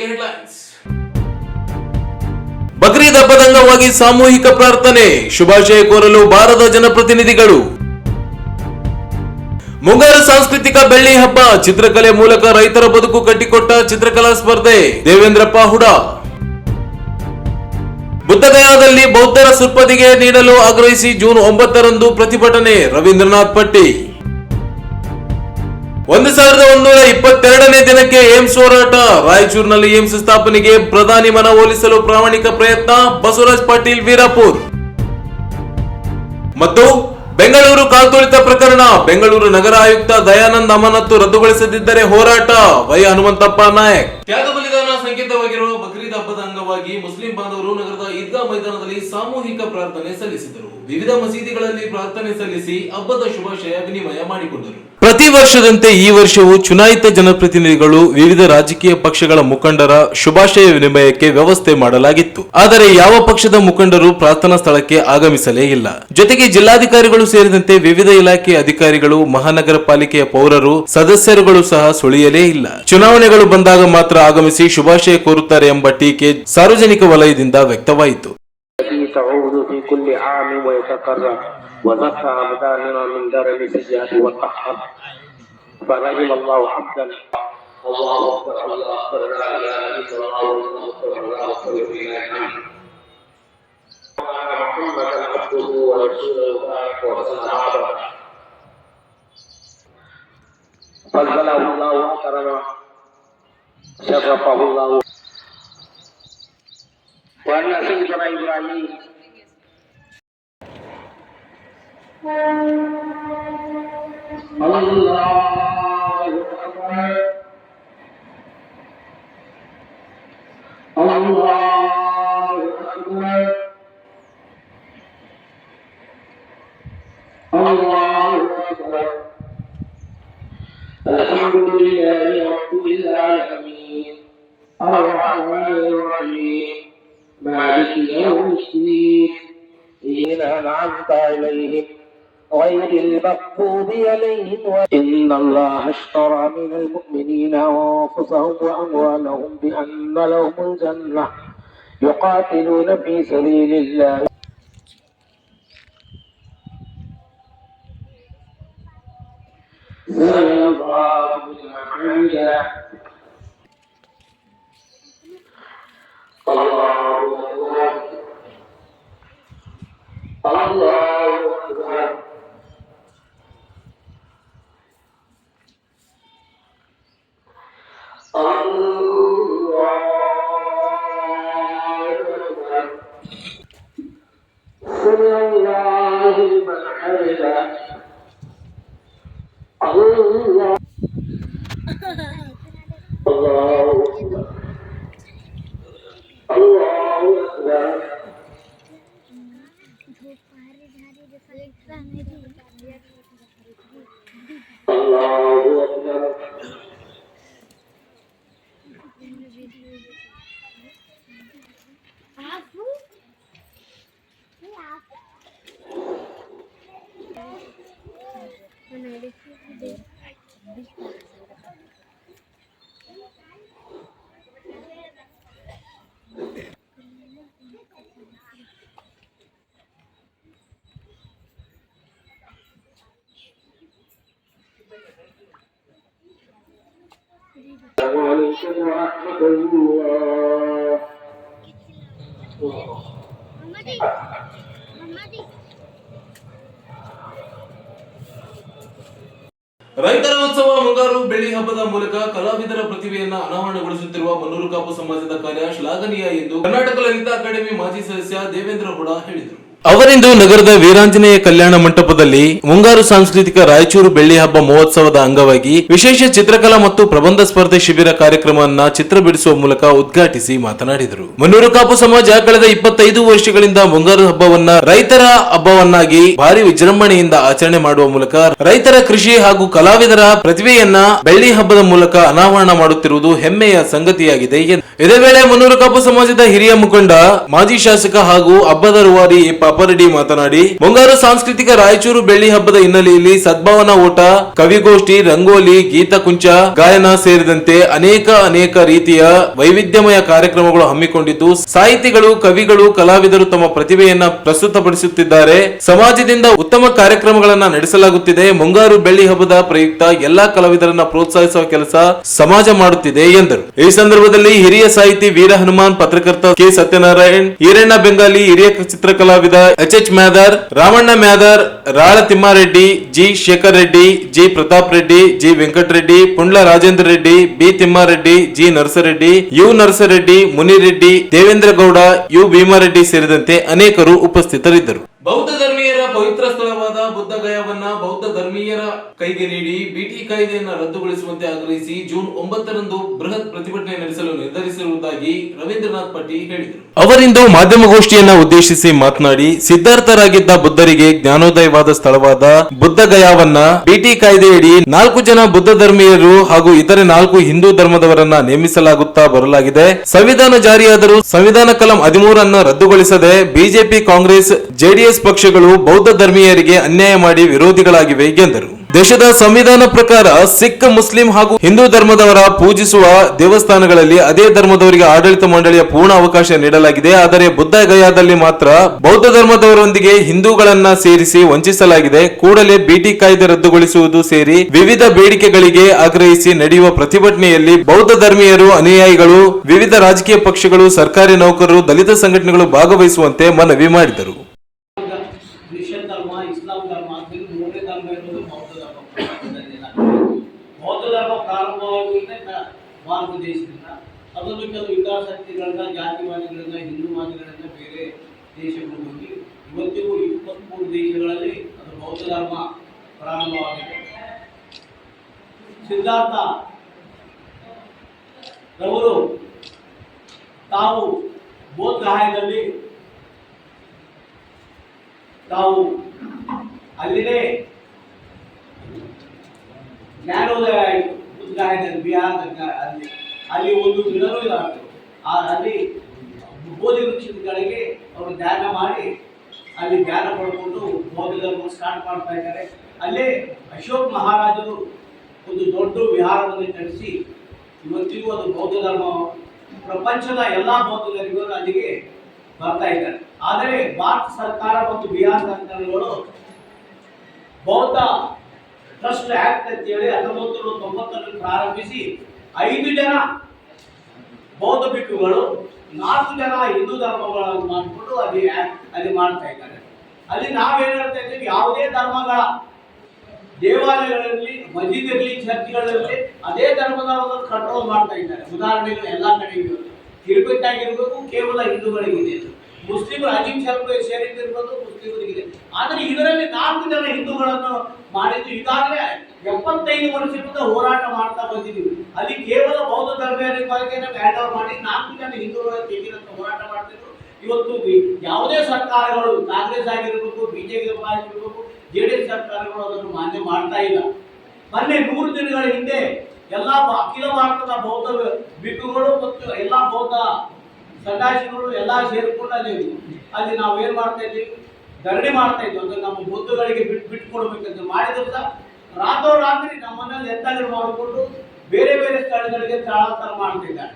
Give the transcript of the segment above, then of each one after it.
ಮೊದಲಿಗೆ ಹೆಡ್ಲೈನ್ಸ್ ಬಕ್ರೀದ್ ಹಬ್ಬದ ಅಂಗವಾಗಿ ಸಾಮೂಹಿಕ ಪ್ರಾರ್ಥನೆ, ಶುಭಾಶಯ ಕೋರಲು ಭಾರತ ಜನಪ್ರತಿನಿಧಿಗಳು. ಮುಂಗಾರು ಸಾಂಸ್ಕೃತಿಕ ಬೆಳ್ಳಿ ಹಬ್ಬ, ಚಿತ್ರಕಲೆ ಮೂಲಕ ರೈತರ ಬದುಕು ಕಟ್ಟಿಕೊಟ್ಟ ಚಿತ್ರಕಲಾ ಸ್ಪರ್ಧೆ ದೇವೇಂದ್ರಪ್ಪ ಹುಡ ಬುದ್ಧಗಯಾದಲ್ಲಿ ಬೌದ್ಧರ ಸುರ್ಪದಿಗೆ ನೀಡಲು ಆಗ್ರಹಿಸಿ ಜೂನ್ ಒಂಬತ್ತರಂದು ಪ್ರತಿಭಟನೆ, ರವೀಂದ್ರನಾಥ್ ಪಟ್ಟಿ. ಒಂದು ಸಾವಿರದ ಒಂದೂರ ಇಪ್ಪತ್ತೆರಡನೇ ದಿನಕ್ಕೆ ಏಮ್ಸ್ ಹೋರಾಟ. ರಾಯಚೂರಿನಲ್ಲಿ ಏಮ್ಸ್ ಸ್ಥಾಪನೆಗೆ ಪ್ರಧಾನಿ ಮನವೊಲಿಸಲು ಪ್ರಾಮಾಣಿಕ ಪ್ರಯತ್ನ. ಬಸವರಾಜ್ ಪಾಟೀಲ್, ವೀರಾಪುರ್. ಮತ್ತು ಬೆಂಗಳೂರು ಕಾಲ್ತುಳಿತ ಪ್ರಕರಣ. ಬೆಂಗಳೂರು ನಗರ ಆಯುಕ್ತ ದಯಾನಂದ್ ಅಮಾನತ್ತು ರದ್ದುಗೊಳಿಸದಿದ್ದರೆ ಹೋರಾಟ. ವೈ ಹನುಮಂತಪ್ಪ ನಾಯಕ್. ತ್ಯಾಗ ಬಲಿದಾನ ಸಂಕೇತವಾಗಿರುವ ಬಕ್ರೀದ್ ಹಬ್ಬದ ಅಂಗವಾಗಿ ಮುಸ್ಲಿಂ ಬಾಂಧವರು ನಗರದ ಈದ್ಗಾ ಮೈದಾನದಲ್ಲಿ ಸಾಮೂಹಿಕ ಪ್ರಾರ್ಥನೆ ಸಲ್ಲಿಸಿದರು. ವಿವಿಧ ಮಸೀದಿಗಳಲ್ಲಿ ಪ್ರಾರ್ಥನೆ ಸಲ್ಲಿಸಿ ಹಬ್ಬದ ಶುಭಾಶಯ ವಿನಿಮಯ ಮಾಡಿಕೊಂಡರು. ಪ್ರತಿ ವರ್ಷದಂತೆ ಈ ವರ್ಷವೂ ಚುನಾಯಿತ ಜನಪ್ರತಿನಿಧಿಗಳು ವಿವಿಧ ರಾಜಕೀಯ ಪಕ್ಷಗಳ ಮುಖಂಡರ ಶುಭಾಶಯ ವಿನಿಮಯಕ್ಕೆ ವ್ಯವಸ್ಥೆ ಮಾಡಲಾಗಿತ್ತು. ಆದರೆ ಯಾವ ಪಕ್ಷದ ಮುಖಂಡರು ಪ್ರಾರ್ಥನಾ ಸ್ಥಳಕ್ಕೆ ಆಗಮಿಸಲೇ ಇಲ್ಲ. ಜೊತೆಗೆ ಜಿಲ್ಲಾಧಿಕಾರಿಗಳು ಸೇರಿದಂತೆ ವಿವಿಧ ಇಲಾಖೆಯ ಅಧಿಕಾರಿಗಳು, ಮಹಾನಗರ ಪಾಲಿಕೆಯ ಪೌರರು, ಸದಸ್ಯರುಗಳು ಸಹ ಸುಳಿಯಲೇ ಇಲ್ಲ. ಚುನಾವಣೆಗಳು ಬಂದಾಗ ಮಾತ್ರ ಆಗಮಿಸಿ ಶುಭಾಶಯ ಕೋರುತ್ತಾರೆ ಎಂಬ ಟೀಕೆ ಸಾರ್ವಜನಿಕ ವಲಯದಿಂದ ವ್ಯಕ್ತವಾಯಿತು. تعود في كل عام ويتكرر وزكى مداننا من درن السيئات والقحط فرحم الله عبدا. الله اكبر الله اكبر لا اله الا الله والله اكبر الله اكبر ولله الحمد. محمدا عبده ورسوله وحسن عبده فضله الله وأكرمه. شرفه الله. وأن سيدنا إبراهيم الله المغضوب عليهم إن الله اشترى من المؤمنين أنفسهم وأموالهم بأن لهم الجنة يقاتلون في سبيل الله. الله. ರೈತರ ಉತ್ಸವ ಮುಂಗಾರು ಬೆಳ್ಳಿ ಹಬ್ಬದ ಮೂಲಕ ಕಲಾವಿದರ ಪ್ರತಿಭೆಯನ್ನ ಅನಾವರಣಗೊಳಿಸುತ್ತಿರುವ ಮನೂರು ಕಾಪು ಸಮಾಜದ ಕಾರ್ಯ ಶ್ಲಾಘನೀಯ ಎಂದು ಕರ್ನಾಟಕ ಲಲಿತಾ ಅಕಾಡೆಮಿ ಮಾಜಿ ಸದಸ್ಯ ದೇವೇಂದ್ರ ಹೇಳಿದರು. ಅವರಿಂದು ನಗರದ ವೀರಾಂಜನೇಯ ಕಲ್ಯಾಣ ಮಂಟಪದಲ್ಲಿ ಮುಂಗಾರು ಸಾಂಸ್ಕೃತಿಕ ರಾಯಚೂರು ಬೆಳ್ಳಿ ಹಬ್ಬ ಮಹೋತ್ಸವದ ಅಂಗವಾಗಿ ವಿಶೇಷ ಚಿತ್ರಕಲಾ ಮತ್ತು ಪ್ರಬಂಧ ಸ್ಪರ್ಧೆ ಶಿಬಿರ ಕಾರ್ಯಕ್ರಮವನ್ನ ಚಿತ್ರ ಬಿಡಿಸುವ ಮೂಲಕ ಉದ್ಘಾಟಿಸಿ ಮಾತನಾಡಿದರು. ಮುನ್ನೂರು ಕಾಪು ಸಮಾಜ ಕಳೆದ ಇಪ್ಪತ್ತೈದು ವರ್ಷಗಳಿಂದ ಮುಂಗಾರು ಹಬ್ಬವನ್ನ ರೈತರ ಹಬ್ಬವನ್ನಾಗಿ ಭಾರಿ ವಿಜೃಂಭಣೆಯಿಂದ ಆಚರಣೆ ಮಾಡುವ ಮೂಲಕ ರೈತರ ಕೃಷಿ ಹಾಗೂ ಕಲಾವಿದರ ಪ್ರತಿಭೆಯನ್ನ ಬೆಳ್ಳಿ ಹಬ್ಬದ ಮೂಲಕ ಅನಾವರಣ ಮಾಡುತ್ತಿರುವುದು ಹೆಮ್ಮೆಯ ಸಂಗತಿಯಾಗಿದೆ ಎಂದು ಇದೇ ವೇಳೆ ಮುನ್ನೂರು ಕಾಪು ಸಮಾಜದ ಹಿರಿಯ ಮುಖಂಡ, ಮಾಜಿ ಶಾಸಕ ಹಾಗೂ ಹಬ್ಬದ ರೂವಾರಿ ಪಾಪರೆಡ್ಡಿ ಮಾತನಾಡಿ, ಮುಂಗಾರು ಸಾಂಸ್ಕೃತಿಕ ರಾಯಚೂರು ಬೆಳ್ಳಿ ಹಬ್ಬದ ಹಿನ್ನೆಲೆಯಲ್ಲಿ ಸದ್ಭಾವನಾ ಓಟ, ಕವಿಗೋಷ್ಠಿ, ರಂಗೋಲಿ ಗೀತಕುಂಚ ಗಾಯನ ಸೇರಿದಂತೆ ಅನೇಕ ಅನೇಕ ರೀತಿಯ ವೈವಿಧ್ಯಮಯ ಕಾರ್ಯಕ್ರಮಗಳು ಹಮ್ಮಿಕೊಂಡಿದ್ದು, ಸಾಹಿತಿಗಳು, ಕವಿಗಳು, ಕಲಾವಿದರು ತಮ್ಮ ಪ್ರತಿಭೆಯನ್ನ ಪ್ರಸ್ತುತಪಡಿಸುತ್ತಿದ್ದಾರೆ. ಸಮಾಜದಿಂದ ಉತ್ತಮ ಕಾರ್ಯಕ್ರಮಗಳನ್ನ ನಡೆಸಲಾಗುತ್ತಿದೆ. ಮುಂಗಾರು ಬೆಳ್ಳಿ ಹಬ್ಬದ ಪ್ರಯುಕ್ತ ಎಲ್ಲಾ ಕಲಾವಿದರನ್ನ ಪ್ರೋತ್ಸಾಹಿಸುವ ಕೆಲಸ ಸಮಾಜ ಮಾಡುತ್ತಿದೆ ಎಂದರು. ಈ ಸಂದರ್ಭದಲ್ಲಿ ಹಿರಿಯ ಸಾಹಿತಿ ವೀರ ಹನುಮಾನ್, ಪತ್ರಕರ್ತ ಕೆ. ಸತ್ಯನಾರಾಯಣ್ ಈರಣ್ಣ ಬೆಂಗಾಲಿ, ಹಿರಿಯ ಚಿತ್ರಕಲಾವಿದ H H Myadar, Ramanna Myadar, Rala Thimmareddy, G. Shekhar Reddy G. Pratap Reddy G. Venkatareddy, Pundla Rajendra Reddy B. Thimmareddy, G. Narasareddy, U. Narasareddy, Munireddy, Devendra Gowda, U. Bhimareddy ಸೇರಿದಂತೆ ಅನೇಕರು ಉಪಸ್ಥಿತರಿದ್ದರು. ಬೌದ್ಧ ಧರ್ಮೀಯರ ಪವಿತ್ರ ಸ್ಥಳವಾದ ಬುದ್ಧ ಗಯಾವನ್ನ ಬೌದ್ಧ ಧರ್ಮೀಯರ ಕೈಗೆ ನೀಡಿ ಬಿಟಿ ಕಾಯ್ದೆಯನ್ನು ರದ್ದುಗೊಳಿಸುವಂತೆ ಆಗ್ರಹಿಸಿ ಜೂನ್ ಒಂಬತ್ತರಂದು ಬೃಹತ್ ಪ್ರತಿಭಟನೆ ನಡೆಸಲು ನಿರ್ಧರಿಸಿರುವುದಾಗಿ ರವೀಂದ್ರನಾಥ್ ಪಟ್ಟಿ ಹೇಳಿದರು. ಅವರಿಂದು ಮಾಧ್ಯಮಗೋಷ್ಠಿಯನ್ನ ಉದ್ದೇಶಿಸಿ ಮಾತನಾಡಿ, ಸಿದ್ಧಾರ್ಥರಾಗಿದ್ದ ಬುದ್ಧರಿಗೆ ಜ್ಞಾನೋದಯವಾದ ಸ್ಥಳವಾದ ಬುದ್ಧ ಗಯಾವನ್ನ ಬಿಟಿ ಕಾಯ್ದೆಯಡಿ ನಾಲ್ಕು ಜನ ಬುದ್ಧ ಧರ್ಮೀಯರು ಹಾಗೂ ಇತರೆ ನಾಲ್ಕು ಹಿಂದೂ ಧರ್ಮದವರನ್ನ ನೇಮಿಸಲಾಗುತ್ತಾ ಬರಲಾಗಿದೆ. ಸಂವಿಧಾನ ಜಾರಿಯಾದರೂ ಸಂವಿಧಾನ ಕಲಂ ಹದಿಮೂರನ್ನ ರದ್ದುಗೊಳಿಸದೆ ಬಿಜೆಪಿ, ಕಾಂಗ್ರೆಸ್, ಜೆಡಿಎಸ್ ಪಕ್ಷಗಳು ಬೌದ್ಧ ಧರ್ಮೀಯರಿಗೆ ಅನ್ಯಾಯ ಮಾಡಿ ವಿರೋಧಿಗಳಾಗಿವೆ ಎಂದರು. ದೇಶದ ಸಂವಿಧಾನ ಪ್ರಕಾರ ಸಿಖ್, ಮುಸ್ಲಿಂ ಹಾಗೂ ಹಿಂದೂ ಧರ್ಮದವರ ಪೂಜಿಸುವ ದೇವಸ್ಥಾನಗಳಲ್ಲಿ ಅದೇ ಧರ್ಮದವರಿಗೆ ಆಡಳಿತ ಮಂಡಳಿಯ ಪೂರ್ಣ ಅವಕಾಶ ನೀಡಲಾಗಿದೆ. ಆದರೆ ಬುದ್ಧ ಗಯಾದಲ್ಲಿ ಮಾತ್ರ ಬೌದ್ಧ ಧರ್ಮದವರೊಂದಿಗೆ ಹಿಂದೂಗಳನ್ನ ಸೇರಿಸಿ ವಂಚಿಸಲಾಗಿದೆ. ಕೂಡಲೇ ಬಿಟಿ ಕಾಯ್ದೆ ರದ್ದುಗೊಳಿಸುವುದು ಸೇರಿ ವಿವಿಧ ಬೇಡಿಕೆಗಳಿಗೆ ಆಗ್ರಹಿಸಿ ನಡೆಯುವ ಪ್ರತಿಭಟನೆಯಲ್ಲಿ ಬೌದ್ಧ ಧರ್ಮೀಯರು ಅನುಯಾಯಿಗಳು, ವಿವಿಧ ರಾಜಕೀಯ ಪಕ್ಷಗಳು, ಸರ್ಕಾರಿ ನೌಕರರು, ದಲಿತ ಸಂಘಟನೆಗಳು ಭಾಗವಹಿಸುವಂತೆ ಮನವಿ ಮಾಡಿದರು ಕ್ರಿಶ್ಚಿಯನ್ ಧರ್ಮ ಇಸ್ಲಾಂ ಧರ್ಮ ಆದ್ಮೇಲೆ ಮೂರನೇ ಧರ್ಮ ಇರೋದು ಬೌದ್ಧ ಧರ್ಮ ಪ್ರಪಂಚದಲ್ಲಿಲ್ಲ. ಬೌದ್ಧ ಧರ್ಮ ಪ್ರಾರಂಭವಾಗುವುದೇ ನ- ಭಾರತ ದೇಶದಿಂದ ಅದನ್ನು ಕೆಲವು ಹಿತಾಸಕ್ತಿಗಳನ್ನ, ಜಾತಿವಾದಿಗಳನ್ನ, ಹಿಂದೂವಾದಿಗಳನ್ನ ಬೇರೆ ದೇಶಗಳು ಹೋಗಿ, ಇವತ್ತಿಗೂ ಇಪ್ಪತ್ಮೂರು ದೇಶಗಳಲ್ಲಿ ಅದು ಬೌದ್ಧ ಧರ್ಮ ಪ್ರಾರಂಭವಾಗಿದೆ. ಸಿದ್ಧಾರ್ಥ ರವರು ತಾವು ಬೋಧಗಾಯದಲ್ಲಿ ತಾವು ಅಲ್ಲಿನೇ ಜ್ಞಾನೋದಯ ಆಯಿತು. ಬಿಹಾರದ ಅಲ್ಲಿ. ಅಲ್ಲಿ ಒಂದು ಗಿಡನೂ ಇಲ್ಲ ಅಲ್ಲಿ ಬೋಧಿ ವೃಕ್ಷದ ಕಡೆಗೆ ಅವರು ಧ್ಯಾನ ಮಾಡಿ ಅಲ್ಲಿ ಧ್ಯಾನ ಪಡ್ಕೊಂಡು ಧರ್ಮ ಸ್ಟಾರ್ಟ್ ಮಾಡ್ತಾ ಇದ್ದಾರೆ. ಅಲ್ಲೇ ಅಶೋಕ್ ಮಹಾರಾಜರು ಒಂದು ದೊಡ್ಡ ವಿಹಾರವನ್ನು ನಡೆಸಿ ಇವತ್ತಿಗೂ ಅದು ಬೌದ್ಧ ಧರ್ಮ ಪ್ರಪಂಚದ ಎಲ್ಲಾ ಬೌದ್ಧರಿಗೂ ಅಲ್ಲಿಗೆ ಬರ್ತಾ ಇದ್ದಾರೆ. ಆದರೆ ಭಾರತ ಸರ್ಕಾರ ಮತ್ತು ಬಿಹಾರ ಸರ್ಕಾರಗಳು ಬೌದ್ಧ ಟ್ರಸ್ಟ್ ಆಕ್ಟ್ ಅಂತೇಳಿ ಹತ್ತೊಂಬತ್ತು ನೂರ ತೊಂಬತ್ತರಲ್ಲಿ ಪ್ರಾರಂಭಿಸಿ ಐದು ಜನ ಬೌದ್ಧ ಬಿಕ್ಕುಗಳು ನಾಲ್ಕು ಜನ ಹಿಂದೂ ಧರ್ಮಗಳನ್ನು ಮಾಡಿಕೊಂಡು ಅಲ್ಲಿ ಅಲ್ಲಿ ಮಾಡ್ತಾ ಇದ್ದಾರೆ. ಅಲ್ಲಿ ನಾವೇನ್ ಹೇಳ್ತಾ ಇದ್ದೀವಿ? ಯಾವುದೇ ಧರ್ಮಗಳ ದೇವಾಲಯಗಳಲ್ಲಿ, ಮಸೀದ್ ಇರಲಿ, ಚರ್ಚ್ಗಳಲ್ಲಿ ಅದೇ ಒಂದು ಕಂಟ್ರೋಲ್ ಮಾಡ್ತಾ ಇದ್ದಾರೆ. ಉದಾಹರಣೆಗಳು ಎಲ್ಲ ಕಡೆ ತಿರುಪತಿ ಆಗಿರ್ಬೇಕು, ಕೇವಲ ಹಿಂದೂಗಳಿಗಿದೆ ಮುಸ್ಲಿಮರು ಅಹಿಂಸೆ ಸೇರಿದಿರ್ಬೋದು ಮುಸ್ಲಿಮರಿಗಿದೆ ಆದರೆ ಇದರಲ್ಲಿ ನಾಲ್ಕು ಜನ ಹಿಂದೂಗಳನ್ನು ಮಾಡಿದ್ದು ಈಗಾಗಲೇ ಎಪ್ಪತ್ತೈದು ವರ್ಷದಿಂದ ಹೋರಾಟ ಮಾಡ್ತಾ ಬಂದಿದ್ದೀವಿ. ಅಲ್ಲಿ ಕೇವಲ ಬೌದ್ಧ ಧರ್ಮ ಓವರ್ ಮಾಡಿ ನಾಲ್ಕು ಜನ ಹಿಂದೂಗಳ ತೆಗೆದಂತ ಹೋರಾಟ ಮಾಡ್ತಿದ್ರು. ಇವತ್ತು ಯಾವುದೇ ಸರ್ಕಾರಗಳು, ಕಾಂಗ್ರೆಸ್ ಆಗಿರ್ಬೇಕು ಬಿಜೆಪಿ ಆಗಿರ್ಬೇಕು ಎಸ್ ಸರ್ಕಾರಗಳು ಅದನ್ನು ಮಾನ್ಯ ಮಾಡ್ತಾ ಇಲ್ಲ. ಮೊನ್ನೆ ನೂರು ದಿನಗಳ ಹಿಂದೆ ಎಲ್ಲ ಅಖಿಲ ಭಾರತದ ಬೌದ್ಧ ಭಿಕ್ಕುಗಳು ಮತ್ತು ಎಲ್ಲ ಬೌದ್ಧ ಸನ್ಯಾಸಿಗಳು ಎಲ್ಲ ಸೇರಿಕೊಂಡು ಅಲ್ಲಿ ನಾವು ಏನು ಮಾಡ್ತಾ ಇದ್ದೀವಿ ಧರಣಿ ಮಾಡ್ತಾ ಇದ್ವಿ. ಅಂದ್ರೆ ನಮ್ಮ ಬುದ್ಧಗಳಿಗೆ ಬಿಟ್ಟು ಬಿಟ್ಟು ಮಾಡಿದ್ರಿಂದ ರಾತ್ರೋ ರಾತ್ರಿ ರಾತ್ರೋರಾತ್ರಿ ನಮ್ಮನ್ನ ಎತ್ತಗಳು ಮಾಡಿಕೊಂಡು ಬೇರೆ ಬೇರೆ ಸ್ಥಳಗಳಿಗೆ ಸ್ಥಳಾಂತರ ಮಾಡ್ತಿದ್ದಾರೆ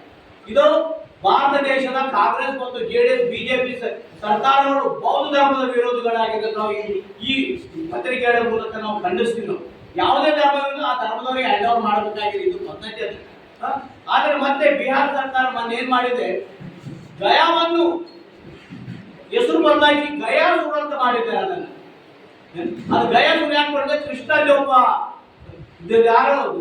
ಇದು ಭಾರತ ದೇಶದ ಕಾಂಗ್ರೆಸ್ ಮತ್ತು ಜೆ ಡಿ ಎಸ್ ಬಿಜೆಪಿ ಸರ್ಕಾರಗಳು ಬೌದ್ಧ ಧರ್ಮದ ವಿರೋಧಿಗಳಾಗಿದೆ ನಾವು ಈ- ಪತ್ರಿಕೆಗಳ ಮೂಲಕ ನಾವು ಖಂಡಿಸ್ತೀವಿ. ಯಾವುದೇ ಧರ್ಮವಿಲ್ಲ, ಆ ಧರ್ಮದವರಿಗೆ ಹ್ಯಾಂಡ್ ಓವರ್ ಮಾಡಬೇಕಾಗಿದೆ. ಇದು ಪದ್ಧತಿ ಅದು. ಆದ್ರೆ ಮತ್ತೆ ಬಿಹಾರ ಸರ್ಕಾರ ಮೊನ್ನೆ ಏನ್ ಮಾಡಿದೆ? ಗಯಾವನ್ನು ಹೆಸರು ಗಯಾ ಗಯಾಸುರ ಅಂತ ಮಾಡಿದ್ದಾರೆ ಅದನ್ನು. ಅದು ಗಯಾಸುರ ಯಾಕೆ ಮಾಡಿದ್ರೆ ಕೃಷ್ಣಲ್ಲಿ ಒಬ್ಬ ಇದು ಯಾರೋ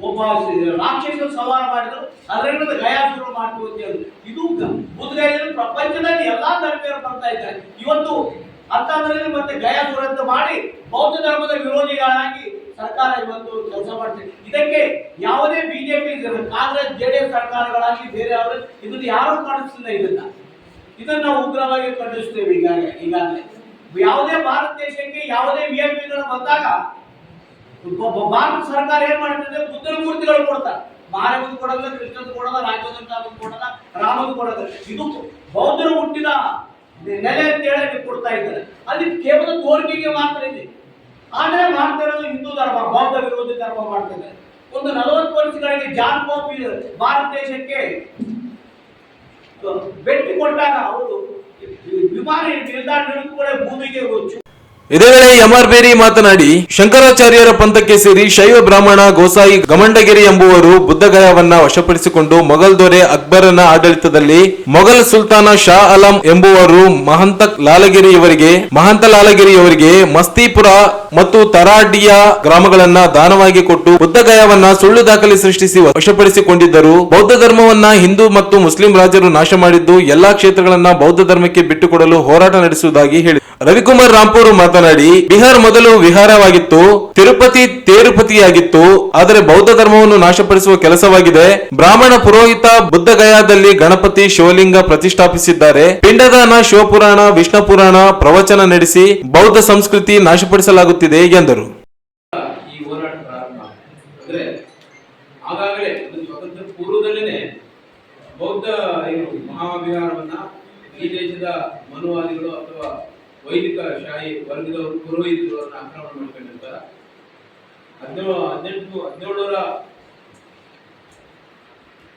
ಒಬ್ಬ ರಾಕ್ಷಸರು ರಾಕ್ಷಸ ಸವಾರ ಮಾಡಿದ್ರು. ಅದರಿಂದ ಗಯಾಸುರ ಮಾಡ್ತು ಅಂತ ಇದು ಗ- ಬುದ್ಧಗಯಲ್ಲಿ ಪ್ರಪಂಚದಲ್ಲಿ ಎಲ್ಲಾ ಧರ್ಮೀಯರು ಬರ್ತಾ ಇದ್ದಾರೆ. ಇವತ್ತು ಅಂತಂದ್ರೆ ಮತ್ತೆ ಗಯಾಸುರ ಅಂತ ಮಾಡಿ ಬೌದ್ಧ ಧರ್ಮದ ವಿರೋಧಿಗಳಾಗಿ ಸರ್ಕಾರ ಇವತ್ತು ಕೆಲಸ ಮಾಡ್ತಿದೆ. ಇದಕ್ಕೆ ಯಾವುದೇ ಬಿಜೆಪಿ ಕಾಂಗ್ರೆಸ್ ಜೆಡಿಎಸ್ ಸರ್ಕಾರಗಳಾಗಿ ಬೇರೆ ಅವರು ಇದನ್ನು ಯಾರು ಕಾಣಿಸ್ತಿಲ್ಲ ಇದನ್ನ. ಇದನ್ನ ಉಗ್ರವಾಗಿ ಖಂಡಿಸ್ತೇವೆ ಈಗಾಗಲೇ ಈಗಾಗಲೇ. ಯಾವುದೇ ಭಾರತ ದೇಶಕ್ಕೆ ಯಾವುದೇ ವಿ ಎಂ ಪಿಗಳು ಬಂದಾಗ ಭಾರತ ಸರ್ಕಾರ ಏನ್ ಮಾಡ್ತದೆ? ಬುದ್ಧನ ಮೂರ್ತಿಗಳು ಕೊಡ್ತಾರೆ. ಮಾರವನ್ ಕೊಡಲ್ಲ, ಕೃಷ್ಣನ್ ಕೊಡಲ್ಲ ರಾಜವಂತ ಕೊಡಲ್ಲ ಕೊಡೋದು ಇದು ಬೌದ್ಧರು ಹುಟ್ಟಿದ ನೆಲೆ ಅಂತ ಹೇಳಿ ಕೊಡ್ತಾ ಇದ್ದಾರೆ. ಅಲ್ಲಿ ಕೇವಲ ತೋರಿಕೆಗೆ ಮಾತ್ರ ಇದೆ. ಆದ್ರೆ ಭಾರತದಲ್ಲಿ ಹಿಂದೂ ಧರ್ಮ, ಬೌದ್ಧ ವಿರೋಧಿ ಧರ್ಮ ಮಾಡ್ತಾರೆ ಒಂದು ನಲವತ್ತು ವರ್ಷಗಳಿಗೆ ಜಾನ್ ಪಾಪ್ ಭಾರತ ದೇಶಕ್ಕೆ ಬೆಟ್ಟಿ ಕೊಟ್ಟಾಗ ಅವರು ವಿಮಾನ ನಿಲ್ದಾಣ ಭೂಮಿಗೆ ಇದೇ ವೇಳೆ ಎಂಆರ್ ಬೇರಿ ಮಾತನಾಡಿ, ಶಂಕರಾಚಾರ್ಯರ ಪಂಥಕ್ಕೆ ಸೇರಿ ಶೈವ ಬ್ರಾಹ್ಮಣ ಗೋಸಾಯಿ ಗಮಂಡಗಿರಿ ಎಂಬುವರು ಬುದ್ಧಗಯವನ್ನ ವಶಪಡಿಸಿಕೊಂಡು ಮೊಘಲ್ ದೊರೆ ಅಕ್ಬರನ ಆಡಳಿತದಲ್ಲಿ ಮೊಘಲ್ ಸುಲ್ತಾನ ಶಾ ಅಲಂ ಎಂಬುವರು ಮಹಂತ ಲಾಲಗಿರಿಯವರಿಗೆ ಮಹಂತ ಲಾಲಗಿರಿಯವರಿಗೆ ಮಸ್ತಿಪುರ ಮತ್ತು ತರಾಡಿಯ ಗ್ರಾಮಗಳನ್ನ ದಾನವಾಗಿ ಕೊಟ್ಟು ಬುದ್ಧಗಯವನ್ನ ಸುಳ್ಳು ದಾಖಲೆ ಸೃಷ್ಟಿಸಿ ವಶಪಡಿಸಿಕೊಂಡಿದ್ದರು. ಬೌದ್ಧ ಧರ್ಮವನ್ನ ಹಿಂದೂ ಮತ್ತು ಮುಸ್ಲಿಂ ರಾಜರು ನಾಶ ಮಾಡಿದ್ದು ಎಲ್ಲಾ ಕ್ಷೇತ್ರಗಳನ್ನ ಬೌದ್ಧ ಧರ್ಮಕ್ಕೆ ಬಿಟ್ಟುಕೊಡಲು ಹೋರಾಟ ನಡೆಸುವುದಾಗಿ ಹೇಳಿ ರವಿಕುಮಾರ್ ರಾಂಪುರ್ ಮಾತನಾಡಿ, ಬಿಹಾರ್ ಮೊದಲು ವಿಹಾರವಾಗಿತ್ತು, ತಿರುಪತಿ ತೇರುಪತಿಯಾಗಿತ್ತು, ಆದರೆ ಬೌದ್ಧ ಧರ್ಮವನ್ನು ನಾಶಪಡಿಸುವ ಕೆಲಸವಾಗಿದೆ. ಬ್ರಾಹ್ಮಣ ಪುರೋಹಿತ ಬುದ್ಧಗಯಾದಲ್ಲಿ ಗಣಪತಿ ಶಿವಲಿಂಗ ಪ್ರತಿಷ್ಠಾಪಿಸಿದ್ದಾರೆ. ಪಿಂಡದಾನ, ಶಿವಪುರಾಣ ವಿಷ್ಣು ಪುರಾಣ ಪ್ರವಚನ ನಡೆಸಿ ಬೌದ್ಧ ಸಂಸ್ಕೃತಿ ನಾಶಪಡಿಸಲಾಗುತ್ತಿದೆ ಎಂದರು. ಬೌದ್ಧ ಮಹಾವಿಹಾರವನ್ನ ಈ ದೇಶದ ಮನುವಾದಿಗಳು ಅಥವಾ ವೈದಿಕ ಶಾಹಿ ವರ್ಗದವರು, ಪುರೋಹಿತರು ಅನ್ನ ಆಕ್ರಮಣ ಮಾಡ್ಕೊಂಡಿರ್ತಾರ ಹದಿನೇಳು, ಹದಿನೆಂಟು, ಹದಿನೇಳರ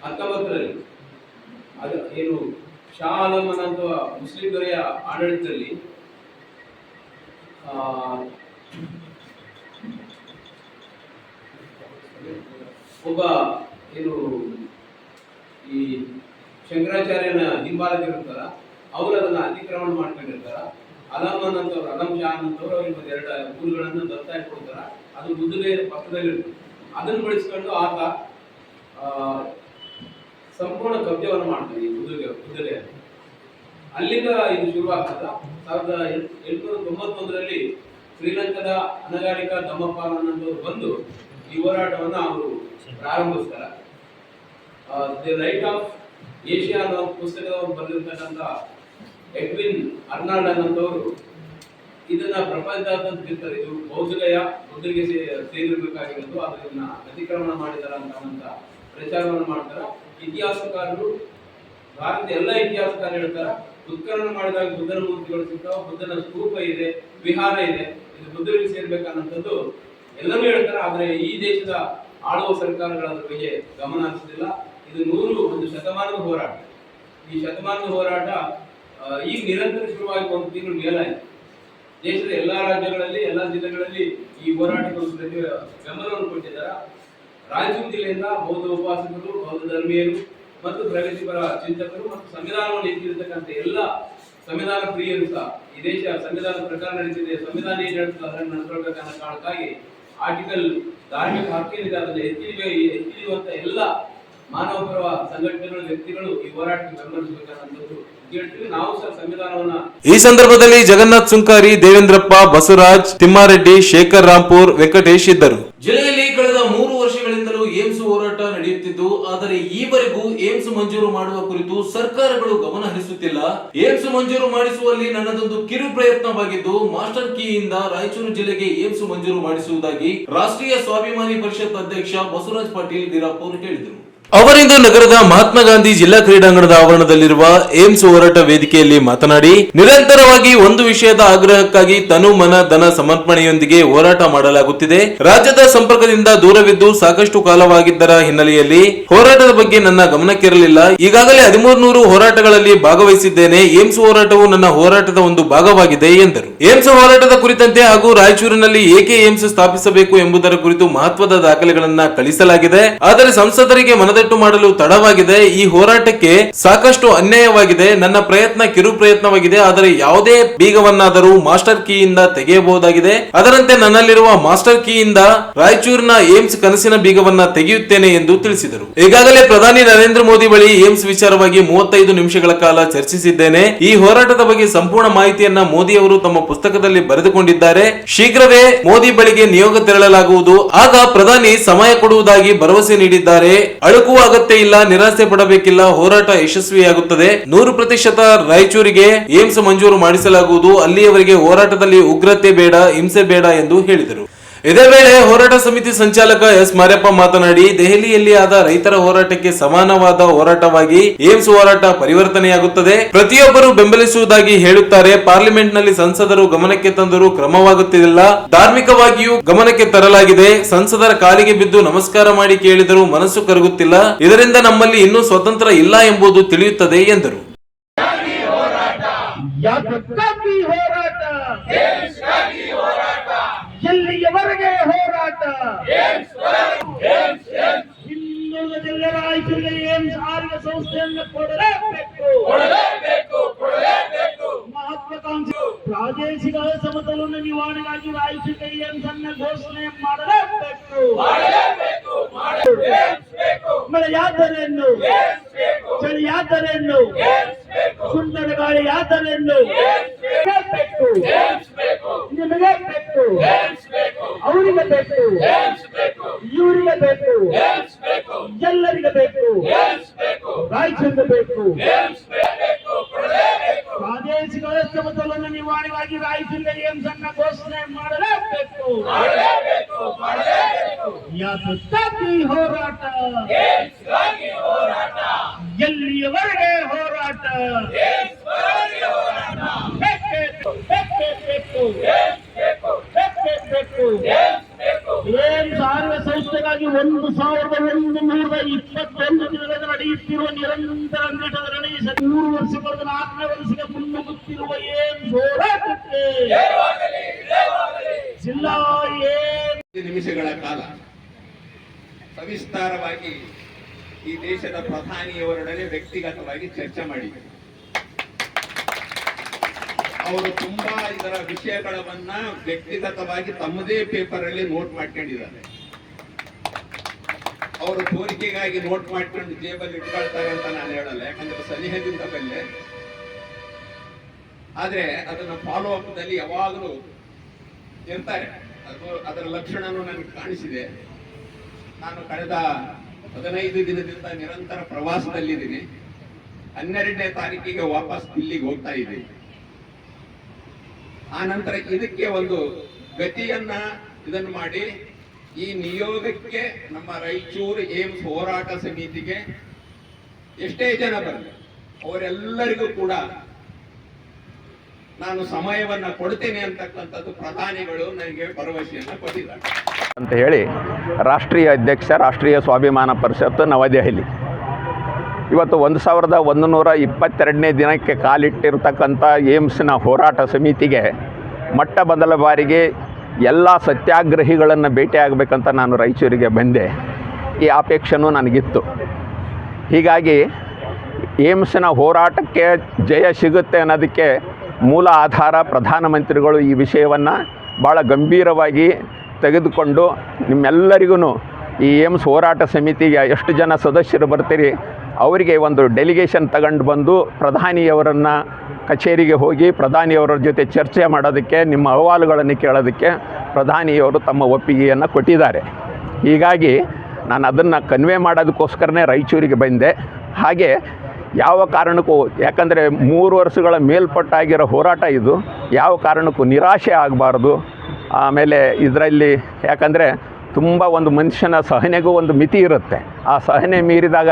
ಹತ್ತೊಂಬತ್ತರಲ್ಲಿ, ಅದು ಏನು ಶಾ ಆಲಂ ಅಥವಾ ಮುಸ್ಲಿಂ ದೊರೆಯ ಆಡಳಿತದಲ್ಲಿ ಒಬ್ಬ ಏನು ಈ ಶಂಕರಾಚಾರ್ಯನ ಹಿಂಬಾಲಕರಿರ್ತಾರ ಅವರು ಅದನ್ನ ಅತಿಕ್ರಮಣ ಮಾಡ್ಕೊಂಡಿರ್ತಾರ. ಅಲಮ್ ಅಂತವ್ರು ಅಲಮ್ ಶಾ ಅಂತವ್ರು ಅವ್ರಿಗೆ ಎರಡು ಊರುಗಳನ್ನ ದತ್ತಾಯ ಕೊಡ್ತಾರ ಅದು ಪಕ್ಕದಲ್ಲಿ ಪಕ್ಕದಲ್ಲಿರ್ತದೆ ಅದನ್ನು ಬಳಸ್ಕೊಂಡು ಆತ ಸಂಪೂರ್ಣ ಕಬ್ಜವನ್ನು ಮಾಡ್ತಾನೆ ಈ ಬುದ್ಧಗೆ ಬುದ್ಧಗೈಯ ಅಲ್ಲಿಂದ ಇದು ಶುರುವಾಗ್ತದ. ಸಾವಿರದ ಎಂಟ್- ಎಂಟುನೂರ ತೊಂಬತ್ತೊಂದರಲ್ಲಿ ಶ್ರೀಲಂಕಾದ ಅನಗಾರಿಕಾ ದಮ್ಮಪ್ಪ ಅನ್ನೋರು ಬಂದು ಈ ಹೋರಾಟವನ್ನು ಅವರು ಪ್ರಾರಂಭಿಸ್ತಾರೆ. ದಿ ರೈಟ್ ಆಫ್ ಏಷ್ಯಾ ಅನ್ನೋ ಪುಸ್ತಕವನ್ನು ಬರೆದಿರ್ತಕ್ಕಂಥ ಎಡ್ವಿನ್ ಅರ್ನಾಲ್ಡ್ ಅನ್ನೋರು ಇದನ್ನ ಪ್ರಪಂಚದಾದ್ಯಂತ ಇರ್ತಾರೆ ಇದು ಬೌದ್ಧಗಯ ಬುದ್ಧರಿಗೆ ಸೇರಿರಬೇಕಾಗಿರೋದು. ಅದು ಅದನ್ನ ಅತಿಕ್ರಮಣ ಮಾಡಿದಾರ ಅಂತ ಪ್ರಚಾರವನ್ನು ಮಾಡ್ತಾರೆ. ಇತಿಹಾಸಕಾರರು, ಭಾರತದ ಎಲ್ಲ ಇತಿಹಾಸಕಾರ ಹೇಳ್ತಾರೆ ಉತ್ಕರಣ ಮಾಡಿದಾಗ ಬುದ್ಧನ ಮೂರ್ತಿಗಳು ಸಿಗ್ತಾವ, ಬುದ್ಧನ ಸ್ತೂಪ ಇದೆ, ವಿಹಾರ ಇದೆ, ಇದು ಬುದ್ಧರಿಗೆ ಸೇರ್ಬೇಕನ್ನಂಥದ್ದು ಎಲ್ಲರೂ ಹೇಳ್ತಾರೆ. ಆದರೆ ಈ ದೇಶದ ಆಳುವ ಸರ್ಕಾರಗಳ ಬಗ್ಗೆ ಗಮನ ಹರಿಸುದಿಲ್ಲ. ಇದು ನೂರು, ಒಂದು ಶತಮಾನದ ಹೋರಾಟ. ಈ ಶತಮಾನದ ಹೋರಾಟ ಈಗ ನಿರಂತರ ಶುರುವಾಗಿ ಒಂದು ತಿಂಗಳು ಮೇಲಾಯಿತು ದೇಶದ ಎಲ್ಲಾ ರಾಜ್ಯಗಳಲ್ಲಿ, ಎಲ್ಲಾ ಜಿಲ್ಲೆಗಳಲ್ಲಿ ಈ ಹೋರಾಟಗಳು ಬೆಂಬಲವನ್ನು ಕೊಟ್ಟಿದ್ದಾರೆ. ರಾಯಚೂರು ಜಿಲ್ಲೆಯಿಂದ ಬೌದ್ಧ ಉಪಾಸಕರು, ಬೌದ್ಧ ಧರ್ಮೀಯರು ಮತ್ತು ಪ್ರಗತಿಪರ ಚಿಂತಕರು ಮತ್ತು ಸಂವಿಧಾನವನ್ನು ಎತ್ತಿರತಕ್ಕಂಥ ಎಲ್ಲ ಸಂವಿಧಾನ ಪ್ರಿಯರು ಸಹ ಈ ದೇಶ ಸಂವಿಧಾನ ಪ್ರಕಾರ ನಡೆಸಿದೆ ಸಂವಿಧಾನ ಏನು ಹೇಳ್ತದೆ ಕಾರಣಕ್ಕಾಗಿ ಆರ್ಟಿಕಲ್ ಧಾರ್ಮಿಕ ಹಕ್ಕಿನಿದೆ ಅದನ್ನು ಎತ್ತಿ ಎತ್ತಿರುವಂತ ಎಲ್ಲ ಮಾನವ ಪರ ಸಂಘಟನೆಗಳು ವ್ಯಕ್ತಿಗಳು ಈ ಹೋರಾಟಕ್ಕೆ ಈ ಸಂದರ್ಭದಲ್ಲಿ ಜಗನ್ನಾಥ್ ಸುಂಕಾರಿ ದೇವೇಂದ್ರಪ್ಪ ಬಸವರಾಜ್ ತಿಮ್ಮಾರೆಡ್ಡಿ ಶೇಖರ್ ರಾಂಪುರ್ ವೆಂಕಟೇಶ್ ಇದ್ದರು. ಜಿಲ್ಲೆಯಲ್ಲಿ ಕಳೆದ ಮೂರು ವರ್ಷಗಳಿಂದಲೂ ಏಮ್ಸ್ ಹೋರಾಟ ನಡೆಯುತ್ತಿದ್ದು ಆದರೆ ಈವರೆಗೂ ಏಮ್ಸ್ ಮಂಜೂರು ಮಾಡುವ ಕುರಿತು ಸರ್ಕಾರಗಳು ಗಮನ ಹರಿಸುತ್ತಿಲ್ಲ. ಏಮ್ಸ್ ಮಂಜೂರು ಮಾಡಿಸುವಲ್ಲಿ ನನ್ನದೊಂದು ಕಿರು ಪ್ರಯತ್ನವಾಗಿದ್ದು ಮಾಸ್ಟರ್ ಕೀಯಿಂದ ರಾಯಚೂರು ಜಿಲ್ಲೆಗೆ ಏಮ್ಸ್ ಮಂಜೂರು ಮಾಡಿಸುವುದಾಗಿ ರಾಷ್ಟ್ರೀಯ ಸ್ವಾಭಿಮಾನಿ ಪರಿಷತ್ ಅಧ್ಯಕ್ಷ ಬಸವರಾಜ್ ಪಾಟೀಲ್ ವೀರಾಪುರ್ ಹೇಳಿದರು. ಅವರಿಂದು ನಗರದ ಮಹಾತ್ಮ ಗಾಂಧಿ ಜಿಲ್ಲಾ ಕ್ರೀಡಾಂಗಣದ ಆವರಣದಲ್ಲಿರುವ ಏಮ್ಸ್ ಹೋರಾಟ ವೇದಿಕೆಯಲ್ಲಿ ಮಾತನಾಡಿ, ನಿರಂತರವಾಗಿ ಒಂದು ವಿಷಯದ ಆಗ್ರಹಕ್ಕಾಗಿ ತನು ಮನ ಧನ ಸಮರ್ಪಣೆಯೊಂದಿಗೆ ಹೋರಾಟ ಮಾಡಲಾಗುತ್ತಿದೆ. ರಾಜ್ಯದ ಸಂಪರ್ಕದಿಂದ ದೂರವಿದ್ದು ಸಾಕಷ್ಟು ಕಾಲವಾಗಿದ್ದರ ಹಿನ್ನೆಲೆಯಲ್ಲಿ ಹೋರಾಟದ ಬಗ್ಗೆ ನನ್ನ ಗಮನಕ್ಕಿರಲಿಲ್ಲ. ಈಗಾಗಲೇ ಹದಿಮೂರ್ನೂರು ಹೋರಾಟಗಳಲ್ಲಿ ಭಾಗವಹಿಸಿದ್ದೇನೆ. ಏಮ್ಸ್ ಹೋರಾಟವು ನನ್ನ ಹೋರಾಟದ ಒಂದು ಭಾಗವಾಗಿದೆ ಎಂದರು. ಏಮ್ಸ್ ಹೋರಾಟದ ಕುರಿತಂತೆ ಹಾಗೂ ರಾಯಚೂರಿನಲ್ಲಿ ಏಕೆ ಏಮ್ಸ್ ಸ್ಥಾಪಿಸಬೇಕು ಎಂಬುದರ ಕುರಿತು ಮಹತ್ವದ ದಾಖಲೆಗಳನ್ನ ಕಳಿಸಲಾಗಿದೆ. ಆದರೆ ಸಂಸದರಿಗೆ ಮನದಟ್ಟು ಮಾಡಲು ತಡವಾಗಿದೆ. ಈ ಹೋರಾಟಕ್ಕೆ ಸಾಕಷ್ಟು ಅನ್ಯಾಯವಾಗಿದೆ. ನನ್ನ ಪ್ರಯತ್ನ ಕಿರು ಪ್ರಯತ್ನವಾಗಿದೆ. ಆದರೆ ಯಾವುದೇ ಬೀಗವನ್ನಾದರೂ ಮಾಸ್ಟರ್ ಕೀಯಿಂದ ತೆಗೆಯಬಹುದಾಗಿದೆ. ಅದರಂತೆ ನನ್ನಲ್ಲಿರುವ ಮಾಸ್ಟರ್ ಕೀಯಿಂದ ರಾಯಚೂರಿನ ಏಮ್ಸ್ ಕನಸಿನ ಬೀಗವನ್ನ ತೆಗೆಯುತ್ತೇನೆ ಎಂದು ತಿಳಿಸಿದರು. ಈಗಾಗಲೇ ಪ್ರಧಾನಿ ನರೇಂದ್ರ ಮೋದಿ ಬಳಿ ಏಮ್ಸ್ ವಿಚಾರವಾಗಿ ಮೂವತ್ತೈದು ನಿಮಿಷಗಳ ಕಾಲ ಚರ್ಚಿಸಿದ್ದೇನೆ. ಈ ಹೋರಾಟದ ಬಗ್ಗೆ ಸಂಪೂರ್ಣ ಮಾಹಿತಿಯನ್ನ ಮೋದಿ ಅವರು ತಮ್ಮ ಪುಸ್ತಕದಲ್ಲಿ ಬರೆದುಕೊಂಡಿದ್ದಾರೆ. ಶೀಘ್ರವೇ ಮೋದಿ ಬಳಿಗೆ ನಿಯೋಗ ತೆರಳಲಾಗುವುದು. ಆಗ ಪ್ರಧಾನಿ ಸಮಯ ಕೊಡುವುದಾಗಿ ಭರವಸೆ ನೀಡಿದ್ದಾರೆ. ಅಳುಕುವ ಅಗತ್ಯ ಇಲ್ಲ, ನಿರಾಸೆ ಪಡಬೇಕಿಲ್ಲ, ಹೋರಾಟ ಯಶಸ್ವಿಯಾಗುತ್ತದೆ. ನೂರು ಪ್ರತಿಶತ ರಾಯಚೂರಿಗೆ ಏಮ್ಸ್ ಮಂಜೂರು ಮಾಡಿಸಲಾಗುವುದು. ಅಲ್ಲಿಯವರೆಗೆ ಹೋರಾಟದಲ್ಲಿ ಉಗ್ರತೆ ಬೇಡ, ಹಿಂಸೆ ಬೇಡ ಎಂದು ಹೇಳಿದರು. ಇದೇ ವೇಳೆ ಹೋರಾಟ ಸಮಿತಿ ಸಂಚಾಲಕ ಎಸ್ ಮಾರ್ಯಪ್ಪ ಮಾತನಾಡಿ ದೆಹಲಿಯಲ್ಲಿ ಆದ ರೈತರ ಹೋರಾಟಕ್ಕೆ ಸಮಾನವಾದ ಹೋರಾಟವಾಗಿ ಏಮ್ಸ್ ಹೋರಾಟ ಪರಿವರ್ತನೆಯಾಗುತ್ತದೆ. ಪ್ರತಿಯೊಬ್ಬರು ಬೆಂಬಲಿಸುವುದಾಗಿ ಹೇಳುತ್ತಾರೆ. ಪಾರ್ಲಿಮೆಂಟ್ನಲ್ಲಿ ಸಂಸದರು ಗಮನಕ್ಕೆ ತಂದರೂ ಕ್ರಮವಾಗುತ್ತಿಲ್ಲ ಧಾರ್ಮಿಕವಾಗಿಯೂ ಗಮನಕ್ಕೆ ತರಲಾಗಿದೆ. ಸಂಸದರ ಕಾಲಿಗೆ ಬಿದ್ದು ನಮಸ್ಕಾರ ಮಾಡಿ ಕೇಳಿದರೂ ಮನಸ್ಸು ಕರಗುತ್ತಿಲ್ಲ. ಇದರಿಂದ ನಮ್ಮಲ್ಲಿ ಇನ್ನೂ ಸ್ವತಂತ್ರ ಇಲ್ಲ ಎಂಬುದು ತಿಳಿಯುತ್ತದೆ ಎಂದರು ಯಾತಕ್ಕಾಗಿ ಹೋರಾಟ ಎಲ್ಲಿಯವರೆಗೆ ಹೋರಾಟ ಹಿಂದುಳಿದ ಏಮ್ಸ್ ಆರೋಗ್ಯ ಸಂಸ್ಥೆಯನ್ನು ಕೊಡಲೇಬೇಕು. ಮಹತ್ವಾಕಾಂಕ್ಷಿ ಪ್ರಾದೇಶಿಕ ಸಮತೋಲನ ನಿವಾರಣೆಗಾಗಿ ರಾಯಚೂರು ಏಮ್ಸ್ ಅನ್ನ ಘೋಷಣೆ ಮಾಡಲೇಬೇಕು. ಮಳೆಯಾದರೇನು ಚಳಿಯಾದರೇನು ಸುಂದರ ಗಾಳಿ ಯಾತನೆಂದು ಬೇಕು ನಿಮಗೆ ಬೇಕು ಅವರಿಗೆ ಬೇಕು ಇವರಿಗೆ ಬೇಕು ಎಲ್ಲರಿಗೆ ಬೇಕು ರಾಯಚೂರಿಗೆ ಬೇಕು ಪ್ರಾದೇಶಿಕ ಅಸಮತೋಲನ ನಿವಾರಣೆಗಾಗಿ ರಾಯಚೂರಿಗೆ ಏಮ್ಸ್ ಅನ್ನ ಘೋಷಣೆ ಮಾಡಲೇಬೇಕು ಯಾತಕ್ಕಾಗಿ ಹೋರಾಟ ಎಲ್ಲಿಯವರೆಗೆ ಹೋರಾಟ ಬೇಕೇ ಬೇಕೇ ಬೇಕು ಬೇಕೇ ಬೇಕು ಏಮ್ಸ್ ಆರೋಗ್ಯ ಸಂಸ್ಥೆಗಾಗಿ ಒಂದು ಸಾವಿರದ ಒಂದು ನೂರ ಇಪ್ಪತ್ತೊಂದು ದಿನಗಳ ನಡೆಯುತ್ತಿರುವ ನಿರಂತರ ನೀಟದ ನಡೆಸಿ ಮೂರು ವರ್ಷಗಳ ನಾಲ್ಕನೇ ವರ್ಷಕ್ಕೆ ಮುನ್ನುಗ್ಗುತ್ತಿರುವ ಏಮ್ಸ್ ಹೋರಾಟಕ್ಕೆ ಜಿಲ್ಲಾ ಏಮ್ಸ್ ಐದು ನಿಮಿಷಗಳ ಕಾಲ ಸವಿಸ್ತಾರವಾಗಿ ಈ ದೇಶದ ಪ್ರಧಾನಿಯವರೊಡನೆ ವ್ಯಕ್ತಿಗತವಾಗಿ ಚರ್ಚೆ ಮಾಡಿದೆ ಅವರು ತುಂಬಾ ಇದರ ವಿಷಯಗಳನ್ನ ವ್ಯಕ್ತಿಗತವಾಗಿ ತಮ್ಮದೇ ಪೇಪರ್ ಅಲ್ಲಿ ನೋಟ್ ಮಾಡ್ಕೊಂಡಿದ್ದಾರೆ. ಅವರು ತೋರಿಕೆಗಾಗಿ ನೋಟ್ ಮಾಡ್ಕೊಂಡು ಜೇಬಲ್ಲಿ ಇಟ್ಕೊಳ್ತಾರೆ ಅಂತ ನಾನು ಹೇಳಲ್ಲ, ಯಾಕಂದ್ರೆ ಸನಿಹದಿಂದ ಬಲ್ಲೆ ಆದ್ರೆ ಅದನ್ನ ಫಾಲೋ ಅಪ್ ದಲ್ಲಿ ಯಾವಾಗಲೂ ಇರ್ತಾರೆ ಅದು ಅದರ ಲಕ್ಷಣನೂ ನನಗೆ ಕಾಣಿಸಿದೆ. ನಾನು ಕಳೆದ ಹದಿನೈದು ದಿನದಿಂದ ನಿರಂತರ ಪ್ರವಾಸದಲ್ಲಿದ್ದೀನಿ. ಹನ್ನೆರಡನೇ ತಾರೀಕಿಗೆ ವಾಪಸ್ ಇಲ್ಲಿಗೆ ಹೋಗ್ತಾ ಇದ್ದೀನಿ. ಆ ನಂತರ ಇದಕ್ಕೆ ಒಂದು ಗತಿಯನ್ನ ಇದನ್ನು ಮಾಡಿ, ಈ ನಿಯೋಗಕ್ಕೆ ನಮ್ಮ ರಾಯಚೂರು ಏಮ್ಸ್ ಹೋರಾಟ ಸಮಿತಿಗೆ ಎಷ್ಟೇ ಜನ ಬರಲಿ, ಅವರೆಲ್ಲರಿಗೂ ಕೂಡ ನಾನು ಸಮಯವನ್ನ ಕೊಡ್ತೇನೆ ಅಂತಕ್ಕಂಥದ್ದು ಪ್ರಧಾನಿಗಳು ನನಗೆ ಭರವಸೆಯನ್ನು ಕೊಟ್ಟಿದ್ದಾರೆ. ಅಂತ ಹೇಳಿ ರಾಷ್ಟ್ರೀಯ ಅಧ್ಯಕ್ಷ, ರಾಷ್ಟ್ರೀಯ ಸ್ವಾಭಿಮಾನ ಪರಿಷತ್ ನವದೆಹಲಿ. ಇವತ್ತು ಒಂದು ಸಾವಿರದ ಒಂದು ನೂರ ಇಪ್ಪತ್ತೆರಡನೇ ದಿನಕ್ಕೆ ಕಾಲಿಟ್ಟಿರ್ತಕ್ಕಂಥ ಏಮ್ಸ್ನ ಹೋರಾಟ ಸಮಿತಿಗೆ ಮೊಟ್ಟ ಮೊದಲ ಬಾರಿಗೆ ಎಲ್ಲ ಸತ್ಯಾಗ್ರಹಿಗಳನ್ನು ಭೇಟಿಯಾಗಬೇಕಂತ ನಾನು ರಾಯಚೂರಿಗೆ ಬಂದೆ. ಈ ಅಪೇಕ್ಷೆನೂ ನನಗಿತ್ತು. ಹೀಗಾಗಿ ಏಮ್ಸ್ನ ಹೋರಾಟಕ್ಕೆ ಜಯ ಸಿಗುತ್ತೆ ಅನ್ನೋದಕ್ಕೆ ಮೂಲ ಆಧಾರ ಪ್ರಧಾನಮಂತ್ರಿಗಳು ಈ ವಿಷಯವನ್ನು ಭಾಳ ಗಂಭೀರವಾಗಿ ತೆಗೆದುಕೊಂಡು ನಿಮ್ಮೆಲ್ಲರಿಗೂ ಈ ಏಮ್ಸ್ ಹೋರಾಟ ಸಮಿತಿಗೆ ಎಷ್ಟು ಜನ ಸದಸ್ಯರು ಬರ್ತೀರಿ, ಅವರಿಗೆ ಒಂದು ಡೆಲಿಗೇಷನ್ ತಗೊಂಡು ಬಂದು ಪ್ರಧಾನಿಯವರನ್ನು ಕಚೇರಿಗೆ ಹೋಗಿ ಪ್ರಧಾನಿಯವರ ಜೊತೆ ಚರ್ಚೆ ಮಾಡೋದಕ್ಕೆ, ನಿಮ್ಮ ಅಹವಾಲುಗಳನ್ನು ಕೇಳೋದಕ್ಕೆ ಪ್ರಧಾನಿಯವರು ತಮ್ಮ ಒಪ್ಪಿಗೆಯನ್ನು ಕೊಟ್ಟಿದ್ದಾರೆ. ಹೀಗಾಗಿ ನಾನು ಅದನ್ನು ಕನ್ವೆ ಮಾಡೋದಕ್ಕೋಸ್ಕರನೇ ರಾಯಚೂರಿಗೆ ಬಂದೆ. ಹಾಗೆ ಯಾವ ಕಾರಣಕ್ಕೂ, ಯಾಕಂದರೆ ಮೂರು ವರ್ಷಗಳ ಮೇಲ್ಪಟ್ಟಾಗಿರೋ ಹೋರಾಟ ಇದು, ಯಾವ ಕಾರಣಕ್ಕೂ ನಿರಾಶೆ ಆಗಬಾರ್ದು. ಆಮೇಲೆ ಇದರಲ್ಲಿ ಯಾಕಂದರೆ ತುಂಬ ಒಂದು ಮನುಷ್ಯನ ಸಹನೆಗೂ ಒಂದು ಮಿತಿ ಇರುತ್ತೆ. ಆ ಸಹನೆ ಮೀರಿದಾಗ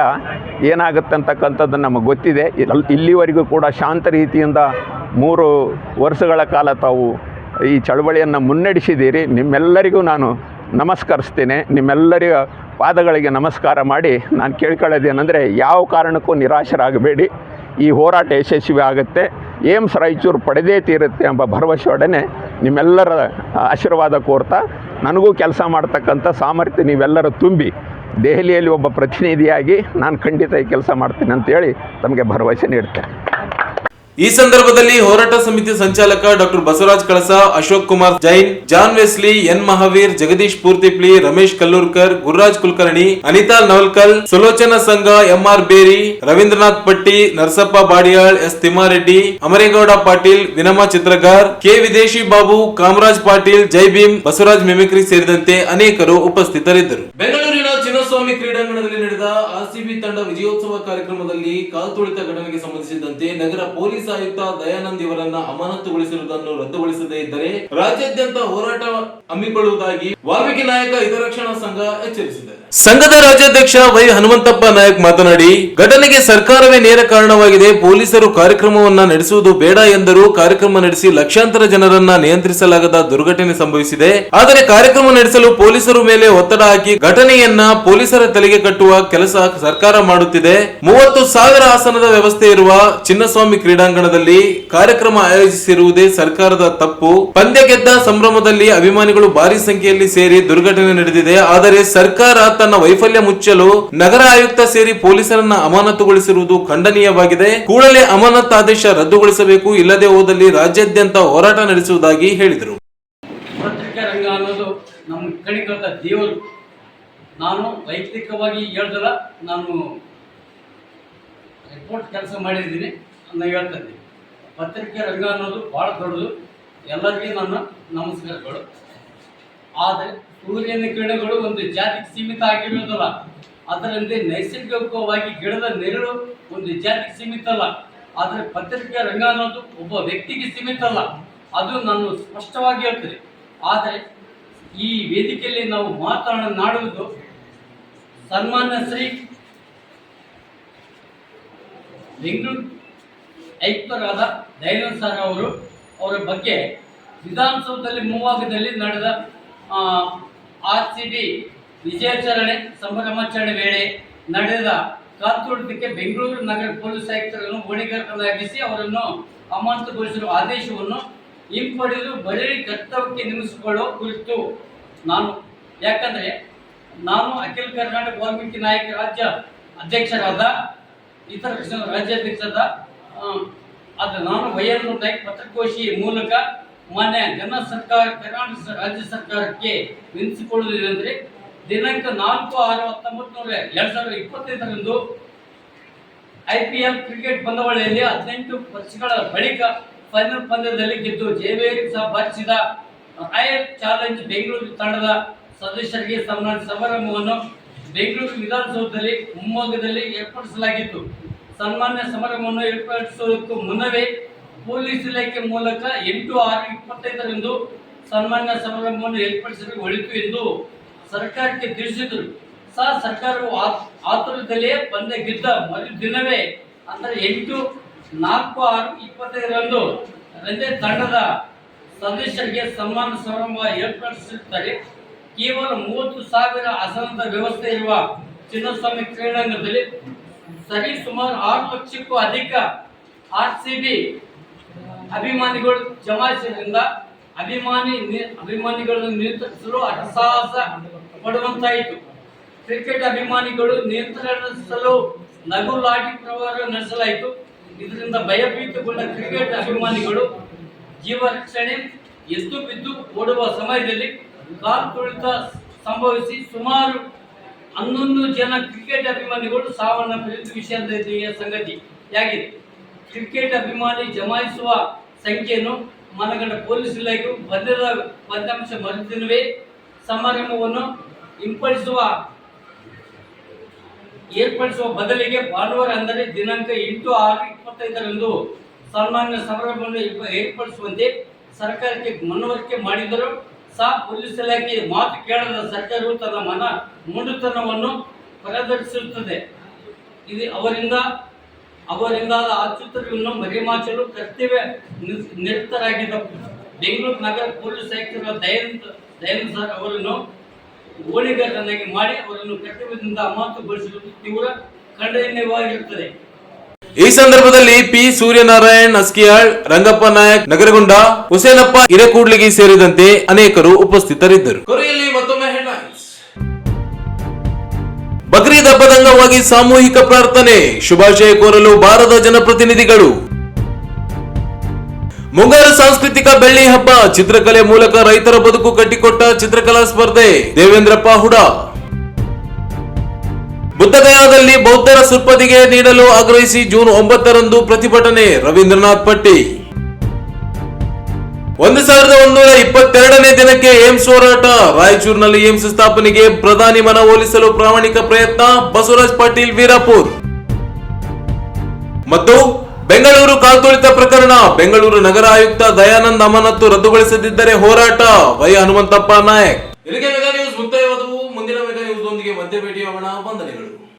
ಏನಾಗುತ್ತೆ ಅಂತಕ್ಕಂಥದ್ದು ನಮಗೆ ಗೊತ್ತಿದೆ. ಇಲ್- ಇಲ್ಲಿವರೆಗೂ ಕೂಡ ಶಾಂತ ರೀತಿಯಿಂದ ಮೂರು ವರ್ಷಗಳ ಕಾಲ ತಾವು ಈ ಚಳವಳಿಯನ್ನು ಮುನ್ನಡೆಸಿದ್ದೀರಿ. ನಿಮ್ಮೆಲ್ಲರಿಗೂ ನಾನು ನಮಸ್ಕರಿಸ್ತೇನೆ. ನಿಮ್ಮೆಲ್ಲರಿಗ ಪಾದಗಳಿಗೆ ನಮಸ್ಕಾರ ಮಾಡಿ ನಾನು ಕೇಳ್ಕೊಳ್ಳೋದೇನೆಂದರೆ ಯಾವ ಕಾರಣಕ್ಕೂ ನಿರಾಶರಾಗಬೇಡಿ. ಈ ಹೋರಾಟ ಯಶಸ್ವಿ ಆಗುತ್ತೆ. ಏಮ್ಸ್ ರಾಯಚೂರು ಪಡೆದೇ ತೀರುತ್ತೆ ಎಂಬ ಭರವಸೆಯೊಡನೆ ನಿಮ್ಮೆಲ್ಲರ ಆಶೀರ್ವಾದ ಕೋರ್ತಾ ನನಗೂ ಕೆಲಸ ಮಾಡ್ತಕ್ಕಂಥ ಸಾಮರ್ಥ್ಯ ನೀವೆಲ್ಲರ ತುಂಬಿ ದೆಹಲಿಯಲ್ಲಿ ಒಬ್ಬ ಪ್ರತಿನಿಧಿಯಾಗಿ ನಾನು ಖಂಡಿತ ಈ ಕೆಲಸ ಮಾಡ್ತೀನಿ ಅಂತೇಳಿ ತಮಗೆ ಭರವಸೆ ನೀಡ್ತೇನೆ. ಈ ಸಂದರ್ಭದಲ್ಲಿ ಹೋರಾಟ ಸಮಿತಿ ಸಂಚಾಲಕ doctor Basavaraj Kalasa, Ashok Kumar Jain, John Wesley, N Mahaveer, Jagadish Poortipli, Ramesh Kallurkar, Gururaj Kulkarni, Anita Navalkal, Sulochana Sangha, MR Beri, Ravindranath Patti, Narasappa Badiyal, S Thimmareddy, Amaregowda Patil, Vinama Chitragar, K Videshi Babu, Kamaraj Patil, Jai Bhim, Basavaraj mimicry ಸೇರಿದಂತೆ ಅನೇಕರು ಉಪಸ್ಥಿತರಿದ್ದರು. ಬೆಂಗಳೂರಿನ ಚಿನ್ನಸ್ವಾಮಿ ಕ್ರೀಡಾಂಗಣದಲ್ಲಿ ತಂಡ ವಿಜಯೋತ್ಸವ ಕಾರ್ಯಕ್ರಮದಲ್ಲಿ ಕಾಲ್ತುಳಿತ ಘಟನೆಗೆ ಸಂಬಂಧಿಸಿದಂತೆ ನಗರ ಪೊಲೀಸ್ ಆಯುಕ್ತ ದಯಾನಂದ್ ಇವರನ್ನ ಅಮಾನತುಗೊಳಿಸಿರುವುದನ್ನು ರದ್ದುಗೊಳಿಸದೇ ಇದ್ದರೆ ರಾಜ್ಯಾದ್ಯಂತ ಹೋರಾಟ ಹಮ್ಮಿಕೊಳ್ಳುವುದಾಗಿ ವಾಲ್ಮೀಕಿ ನಾಯಕ ಹಿತರಕ್ಷಣಾ ಸಂಘ ಎಚ್ಚರಿಸಿದೆ. ಸಂಘದ ರಾಜ್ಯಾಧ್ಯಕ್ಷ ವೈ ಹನುಮಂತಪ್ಪ ನಾಯಕ್ ಮಾತನಾಡಿ, ಘಟನೆಗೆ ಸರ್ಕಾರವೇ ನೇರ ಕಾರಣವಾಗಿದೆ, ಪೊಲೀಸರು ಕಾರ್ಯಕ್ರಮವನ್ನ ನಡೆಸುವುದು ಬೇಡ ಎಂದರು ಕಾರ್ಯಕ್ರಮ ನಡೆಸಿ ಲಕ್ಷಾಂತರ ಜನರನ್ನ ನಿಯಂತ್ರಿಸಲಾಗದ ದುರ್ಘಟನೆ ಸಂಭವಿಸಿದೆ. ಆದರೆ ಕಾರ್ಯಕ್ರಮ ನಡೆಸಲು ಪೊಲೀಸರು ಮೇಲೆ ಒತ್ತಡ ಹಾಕಿ ಘಟನೆಯನ್ನ ಪೊಲೀಸರ ತಲೆಗೆ ಕಟ್ಟುವ ಕೆಲಸ ಸರ್ಕಾರ ಮಾಡುತ್ತಿದೆ. ಮೂವತ್ತು ಸಾವಿರ ಆಸನದ ವ್ಯವಸ್ಥೆ ಇರುವ ಚಿನ್ನಸ್ವಾಮಿ ಕ್ರೀಡಾಂಗಣದಲ್ಲಿ ಕಾರ್ಯಕ್ರಮ ಆಯೋಜಿಸಿರುವುದೇ ಸರ್ಕಾರದ ತಪ್ಪು. ಪಂದ್ಯ ಗೆದ್ದ ಸಂಭ್ರಮದಲ್ಲಿ ಅಭಿಮಾನಿಗಳು ಭಾರಿ ಸಂಖ್ಯೆಯಲ್ಲಿ ಸೇರಿ ದುರ್ಘಟನೆ ನಡೆದಿದೆ. ಆದರೆ ಸರ್ಕಾರ ತನ್ನ ವೈಫಲ್ಯ ಮುಚ್ಚಲು ನಗರ ಆಯುಕ್ತ ಸೇರಿ ಪೊಲೀಸರನ್ನ ಅಮಾನತುಗೊಳಿಸಿರುವುದು ಖಂಡನೀಯವಾಗಿದೆ. ಕೂಡಲೇ ಅಮಾನತ್ ಆದೇಶ ರದ್ದುಗೊಳಿಸಬೇಕು, ಇಲ್ಲದೆ ಹೋದಲ್ಲಿ ರಾಜ್ಯಾದ್ಯಂತ ಹೋರಾಟ ನಡೆಸುವುದಾಗಿ ಹೇಳಿದರು. ಪತ್ರಿಕಾ ರಂಗ ಅನ್ನೋದು ನಮ್ಮ ಕಣಿಕಂತ ದೇವರು. ನಾನು ವೈಯಕ್ತಿಕವಾಗಿ ಹೇಳ್ದಲ್ಲ, ನಾನು ರಿಪೋರ್ಟ್ ಕೆಲಸ ಮಾಡಿದ್ದೀನಿ ನಾನು ಹೇಳ್ತಾ ಪತ್ರಿಕೆ ರಂಗ ಅನ್ನೋದು ಭಾಳ ದೊಡ್ಡದು. ಎಲ್ಲರಿಗೂ ನನ್ನ ನಮಸ್ಕಾರಗಳು. ಆದರೆ ಸೂರ್ಯನ ಕಿರಣಗಳು ಒಂದು ಜಾತಿಗೆ ಸೀಮಿತ ಆಗಿರುವುದಲ್ಲ ಅದರಂತೆ ನೈಸರ್ಗಿಕವಾಗಿ ಗಿಡದ ನೆರಳು ಒಂದು ಜಾತಿಗೆ ಸೀಮಿತ ಅಲ್ಲ. ಆದರೆ ಪತ್ರಿಕೆ ರಂಗ ಅನ್ನೋದು ಒಬ್ಬ ವ್ಯಕ್ತಿಗೆ ಸೀಮಿತ ಅಲ್ಲ. ಅದು ನಾನು ಸ್ಪಷ್ಟವಾಗಿ ಹೇಳ್ತೇನೆ. ಆದರೆ ಈ ವೇದಿಕೆಯಲ್ಲಿ ನಾವು ಮಾತನಾಡುವುದು ಸನ್ಮಾನ್ಯ ಶ್ರೀ ಬೆಂಗಳೂರು ಆಯುಕ್ತರಾದ ದೈನಂದ್ ಸರ್ ಅವರು, ಅವರ ಬಗ್ಗೆ ವಿಧಾನಸೌಧದಲ್ಲಿ ಮುಂಭಾಗದಲ್ಲಿ ನಡೆದ ಆರ್ ಸಿ ಡಿ ವಿಜಯಾಚರಣೆ, ಸಂಭ್ರಮಾಚರಣೆ ವೇಳೆ ನಡೆದ ಕಾತೋಟಕ್ಕೆ ಬೆಂಗಳೂರು ನಗರ ಪೊಲೀಸ್ ಆಯುಕ್ತರನ್ನು ಹೊಣೆಗಾರರನ್ನಾಗಿಸಿ ಅವರನ್ನು ಅಮಾನತುಗೊಳಿಸಿರುವ ಆದೇಶವನ್ನು ಹಿಂಪಡೆದು ಬರೀ ಕರ್ತವ್ಯಕ್ಕೆ ನೇಮಿಸಿಕೊಳ್ಳುವ ಕುರಿತು ನಾನು, ಯಾಕಂದರೆ ನಾನು ಅಖಿಲ ಕರ್ನಾಟಕ ವಾಲ್ಮೀಕಿ ನಾಯಕ ರಾಜ್ಯ ಅಧ್ಯಕ್ಷರಾದ ಇತರ ರಾಜ್ಯ ರಾಜ್ಯಾಧ್ಯಕ್ಷರಾದ ಆ, ಅದು ನಾನು ವೈಎನ್ ನಾಯಕ್ ಪತ್ರಕೋಶಿ ಮೂಲಕ ಮಾನ್ಯ ಜನ ಸರ್ಕಾರ ಕರ್ನಾಟಕ ರಾಜ್ಯ ಸರ್ಕಾರಕ್ಕೆ ವಿನಿಸಿಕೊಳ್ಳುವುದೇನೆಂದರೆ ದಿನಾಂಕ ನಾಲ್ಕು ಆರು ಹತ್ತೊಂಬತ್ತು ನೂರ ಎರಡ್ ಸಾವಿರದ ಇಪ್ಪತ್ತೈದರಂದು ಐ ಪಿ ಎಲ್ ಕ್ರಿಕೆಟ್ ಪಂದ್ಯಾವಳಿಯಲ್ಲಿ ಹದಿನೆಂಟು ವರ್ಷಗಳ ಬಳಿಕ ಫೈನಲ್ ಪಂದ್ಯದಲ್ಲಿ ಗೆದ್ದು ಜಯವೇರಿ ಸಹ ಬಾರಿಸಿದ ರಾಯಲ್ ಚಾಲೆಂಜ್ ಬೆಂಗಳೂರು ತಂಡದ ಸದಸ್ಯರಿಗೆ ಸನ್ಮಾನ ಸಮಾರಂಭವನ್ನು ಬೆಂಗಳೂರು ವಿಧಾನಸೌಧದಲ್ಲಿ ಮುಂಭಾಗದಲ್ಲಿ ಏರ್ಪಡಿಸಲಾಗಿತ್ತು. ಸನ್ಮಾನ್ಯ ಸಮಾರಂಭವನ್ನು ಏರ್ಪಡಿಸುವುದಕ್ಕೂ ಮುನ್ನವೇ ಪೊಲೀಸ್ ಇಲಾಖೆ ಮೂಲಕ ಎಂಟು ಆರು ಇಪ್ಪತ್ತೈದರಂದು ಸನ್ಮಾನ್ಯ ಸಮಾರಂಭವನ್ನು ಏರ್ಪಡಿಸಲು ಒಳಿತು ಎಂದು ಸರ್ಕಾರಕ್ಕೆ ತಿಳಿಸಿದರು. ಸಹ ಸರ್ಕಾರವು ಆತುರದಲ್ಲಿಯೇ ಬಂದ ಗೆದ್ದ ಮರುದಿನವೇ ಅಂದರೆ ಎಂಟು ನಾಲ್ಕು ಆರು ಇಪ್ಪತ್ತೈದರಂದು ರಂಜೆ ತಂಡದ ಸದಸ್ಯರಿಗೆ ಸನ್ಮಾನ ಸಮಾರಂಭ ಏರ್ಪಡಿಸಿರುತ್ತಾರೆ ಕೇವಲ ಮೂವತ್ತು ಸಾವಿರ ಆಸನದ ವ್ಯವಸ್ಥೆ ಇರುವ ಚಿನ್ನಸ್ವಾಮಿ ಕ್ರೀಡಾಂಗಣದಲ್ಲಿ ಸರಿ ಸುಮಾರು ಆರು ಲಕ್ಷಕ್ಕೂ ಅಧಿಕ ಆರ್ ಸಿ ಬಿ ಅಭಿಮಾನಿಗಳು ಜಮಾಯಿಸಿದ್ರಿಂದ ಅಭಿಮಾನಿ ಅಭಿಮಾನಿಗಳನ್ನು ನಿಯಂತ್ರಿಸಲು ಅಟ್ಟಸಾಹಸ ಪಡುವಂತಾಯಿತು. ಕ್ರಿಕೆಟ್ ಅಭಿಮಾನಿಗಳು ನಿಯಂತ್ರಿಸಲು ಲಾಠಿ ಪ್ರವಾರ ನಡೆಸಲಾಯಿತು. ಇದರಿಂದ ಭಯಭೀತಗೊಂಡ ಕ್ರಿಕೆಟ್ ಅಭಿಮಾನಿಗಳು ಜೀವ ರಕ್ಷಣೆ ಎದ್ದು ಬಿದ್ದು ಓಡುವ ಸಮಯದಲ್ಲಿ ಕಾಲು ತುಳಿತ ಸಂಭವಿಸಿ ಸುಮಾರು ಹನ್ನೊಂದು ಜನ ಕ್ರಿಕೆಟ್ ಅಭಿಮಾನಿಗಳು ಸಾವನ್ನಪ್ಪಿದ ಸಂಗತಿ. ಯಾಗಿದೆ ಕ್ರಿಕೆಟ್ ಅಭಿಮಾನಿ ಜಮಾಯಿಸುವ ಸಂಖ್ಯೆಯನ್ನು ಮನಗಂಡ ಪೊಲೀಸ್ ಇಲಾಖೆ ಭದ್ರದ ಫಲಿತಾಂಶ ಮರುದಿನವೇ ಸಮಾರಂಭವನ್ನು ಹಿಂಪಡಿಸುವ ಏರ್ಪಡಿಸುವ ಬದಲಿಗೆ ಭಾನುವಾರ ಅಂದರೆ ದಿನಾಂಕ ಎಂಟು ಆರು ಇಪ್ಪತ್ತೈದರಂದು ಸನ್ಮಾನ್ಯ ಸಮಾರಂಭವನ್ನು ಏರ್ಪ- ಏರ್ಪಡಿಸುವಂತೆ ಸರ್ಕಾರಕ್ಕೆ ಮನವರಿಕೆ ಮಾಡಿದರೂ ಪೊಲೀಸ್ ಇಲಾಖೆ ಮಾತು ಕೇಳದ ಸರ್ಕಾರವು ತನ್ನ ಮನ ಮುಂಡುತನವನ್ನು ಪ್ರದರ್ಶಿಸುತ್ತದೆ. ಇದು ಅವರಿಂದ, ಅವರಿಂದಾದ ಆಚುತರ್ಯವನ್ನು ಮರೆಮಾಚಲು ಕರ್ತವ್ಯ ನಿರತರಾಗಿದ್ದ ಬೆಂಗಳೂರು ನಗರ ಪೊಲೀಸ್ ಆಯುಕ್ತರ ದಯಾನಂದ ದಯಾನಂದ ಸರ್ ಅವರನ್ನು ಓಣಿಗಾರನಾಗಿ ಮಾಡಿ ಅವರನ್ನು ಕರ್ತವ್ಯದಿಂದ ಅಮಾನತುಗೊಳಿಸಿರುವುದು ತೀವ್ರ ಖಂಡನೀಯವಾಗಿರುತ್ತದೆ. ಈ ಸಂದರ್ಭದಲ್ಲಿ ಪಿ ಸೂರ್ಯನಾರಾಯಣ್ ಅಸ್ಕಿಯಾಳ್ ರಂಗಪ್ಪ ನಾಯಕ್ ನಗರಗುಂಡ ಹುಸೇನಪ್ಪ ಹಿರೇಕೂಡ್ಲಿಗಿ ಸೇರಿದಂತೆ ಅನೇಕರು ಉಪಸ್ಥಿತರಿದ್ದರು. ಬಕ್ರೀದ್ ಹಬ್ಬದ ಅಂಗವಾಗಿ ಸಾಮೂಹಿಕ ಪ್ರಾರ್ಥನೆ ಶುಭಾಶಯ ಕೋರಲು ಬಾರದ ಜನಪ್ರತಿನಿಧಿಗಳು. ಮುಂಗಾರು ಸಾಂಸ್ಕೃತಿಕ ಬೆಳ್ಳಿ ಹಬ್ಬ ಚಿತ್ರಕಲೆ ಮೂಲಕ ರೈತರ ಬದುಕು ಕಟ್ಟಿಕೊಟ್ಟ ಚಿತ್ರಕಲಾ ಸ್ಪರ್ಧೆ ದೇವೇಂದ್ರಪ್ಪ ಹುಡ. ಬುದ್ಧಗಯಾದಲ್ಲಿ ಬೌದ್ಧರ ಸುರ್ಪದಿಗೆ ನೀಡಲು ಆಗ್ರಹಿಸಿ ಜೂನ್ ಒಂಬತ್ತರಂದು ಪ್ರತಿಭಟನೆ ರವೀಂದ್ರನಾಥ್ ಪಟ್ಟಿ. ಒಂದು ಸಾವಿರದ ಒಂದೂರ ಇಪ್ಪತ್ತೆರಡನೇ ದಿನಕ್ಕೆ ಏಮ್ಸ್ ಹೋರಾಟ. ರಾಯಚೂರಿನಲ್ಲಿ ಏಮ್ಸ್ ಸ್ಥಾಪನೆಗೆ ಪ್ರಧಾನಿ ಮನವೊಲಿಸಲು ಪ್ರಾಮಾಣಿಕ ಪ್ರಯತ್ನ, ಬಸವರಾಜ್ ಪಾಟೀಲ್ ವೀರಾಪುರ್. ಮತ್ತು ಬೆಂಗಳೂರು ಕಾಲ್ತುಳಿತ ಪ್ರಕರಣ, ಬೆಂಗಳೂರು ನಗರ ಆಯುಕ್ತ ದಯಾನಂದ್ ಅಮಾನತ್ತು ರದ್ದುಗೊಳಿಸದಿದ್ದರೆ ಹೋರಾಟ, ವೈ ಹನುಮಂತಪ್ಪ ನಾಯಕ್. ನ್ಯೂಸ್ ಮುಂದಿನ ಮೆಗಾ ನ್ಯೂಸ್ ಒಂದಿಗೆ ಮತ್ತೆ ಭೇಟಿಯಾಗೋಣ. ವಂದನೆಗಳು